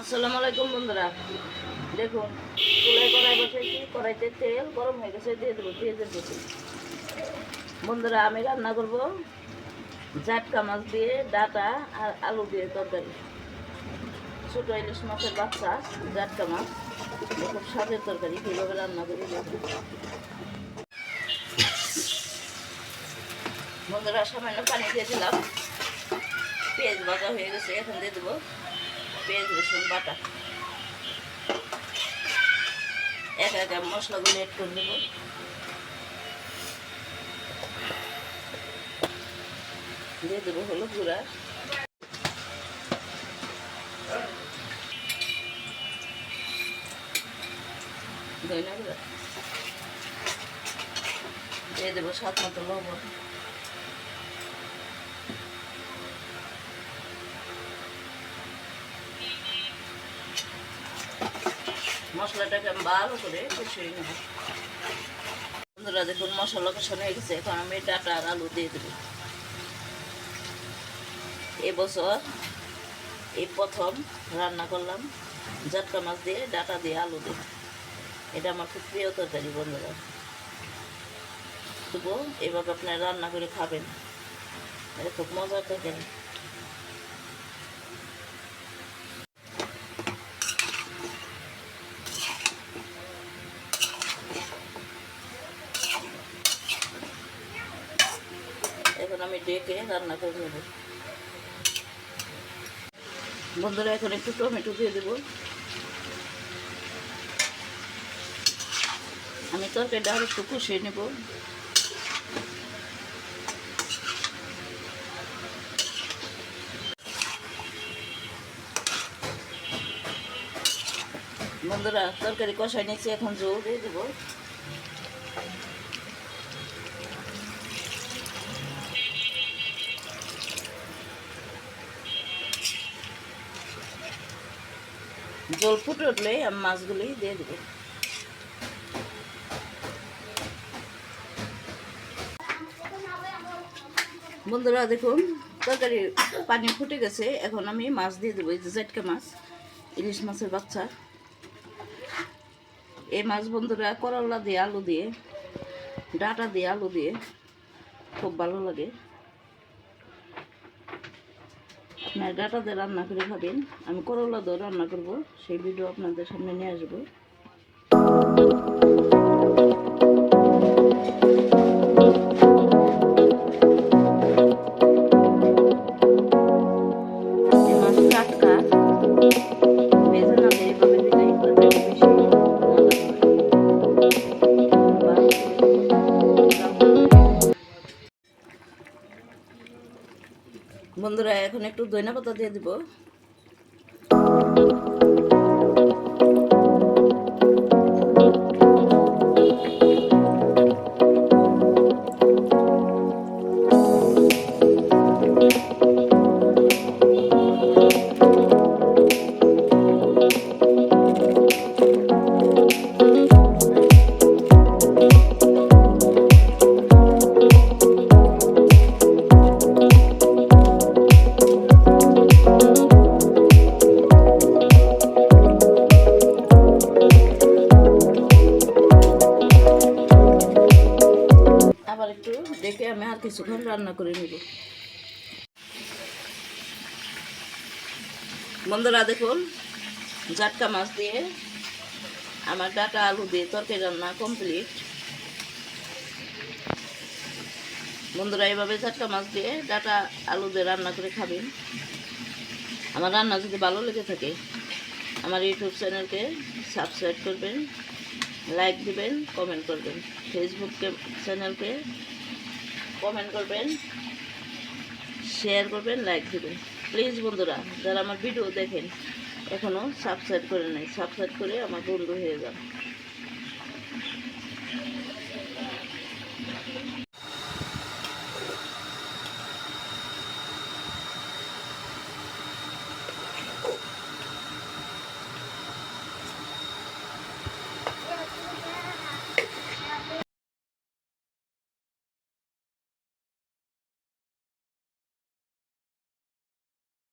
আসসালামু আলাইকুম বন্ধুরা। দেখুন, চুলায় কড়াই বসেছি কড়াইতে তেল গরম হয়ে গেছে, দিয়ে দেবো পেঁয়াজের কুচি। বন্ধুরা, আমি রান্না করব জাটকা মাছ দিয়ে, ডাটা আর আলু দিয়ে তরকারি। ছোটো ইলিশ মাছের বাচ্চা, জাটকা মাছ। দেখুন, স্বাদের তরকারি, কীভাবে রান্না করি বন্ধুরা, সামান্য পানি দিয়ে দিলাম। পেঁয়াজ ভাজা হয়ে গেছে, এখন দিয়ে দেবো। পেঁয়াজ, রসুন বাটা। এক এক মশলাগুলো এড করে দেবো দিয়ে দেবো হলুদ গুঁড়া। ধনিয়া গুঁড়া। দিয়ে দেবো স্বাদ মতো লবণ। মশলাটাকে আমি ভালো করে কষিয়ে নেব। বন্ধুরা দেখুন মশলা কষানো হয়ে গেছে, এখন আমি ডাটা আর আলু দিয়ে দেবো। এবছর এই প্রথম রান্না করলাম, জাটকা মাছ দিয়ে, ডাটা দিয়ে আলু দিয়ে। এটা আমার খুব প্রিয় তরকারি, বন্ধুরা। তবু এভাবে আপনারা রান্না করে খাবেন। এটা খুব মজার তরকারি এখন আমি ডেকে রান্না করে নেব। বন্ধুরা, এখন একটু টমেটো দিয়ে দেব। আমি তরকারিটা আর একটু কষিয়ে নেব। বন্ধুরা, তরকারি কষাই নিচ্ছি এখন জল দিয়ে দেবো। জল ফুটে উঠলে আমি মাছগুলোই দিয়ে দেবো। বন্ধুরা দেখুন, তরকারি পানি ফুটে গেছে, এখন আমি মাছ দিয়ে দেবো, এই যে মাছ, ইলিশ মাছের বাচ্চা। এই মাছ বন্ধুরা, করলা দিয়ে, আলু দিয়ে, ডাটা দিয়ে, আলু দিয়ে, খুব ভালো লাগে। আপনার ডাটা দিয়ে রান্না করে খাবেন। আমি করলা দিয়ে রান্না করব, সেই ভিডিও আপনাদের সামনে নিয়ে আসব। টাটকা বন্ধুরা এখন একটু দইনা পাতা দিয়ে দিব ডেকে আমি আর কিছু কিছুক্ষণ রান্না করে নেব। বন্ধুরা দেখুন, জাটকা মাছ দিয়ে আমার ডাটা আলু দিয়ে তরকারি রান্না কমপ্লিট বন্ধুরা এইভাবে জাটকা মাছ দিয়ে ডাটা আলু দিয়ে রান্না করে খাবেন। আমার রান্না যদি ভালো লেগে থাকে, আমার ইউটিউব চ্যানেলকে সাবস্ক্রাইব করবেন লাইক দিবেন কমেন্ট করবেন। ফেসবুক চ্যানেলকে কমেন্ট করবেন শেয়ার করবেন লাইক দেবেন। প্লিজ বন্ধুরা, যারা আমার ভিডিও দেখেন এখনও সাবস্ক্রাইব করে নেই সাবস্ক্রাইব করে আমার বন্ধু হয়ে যান।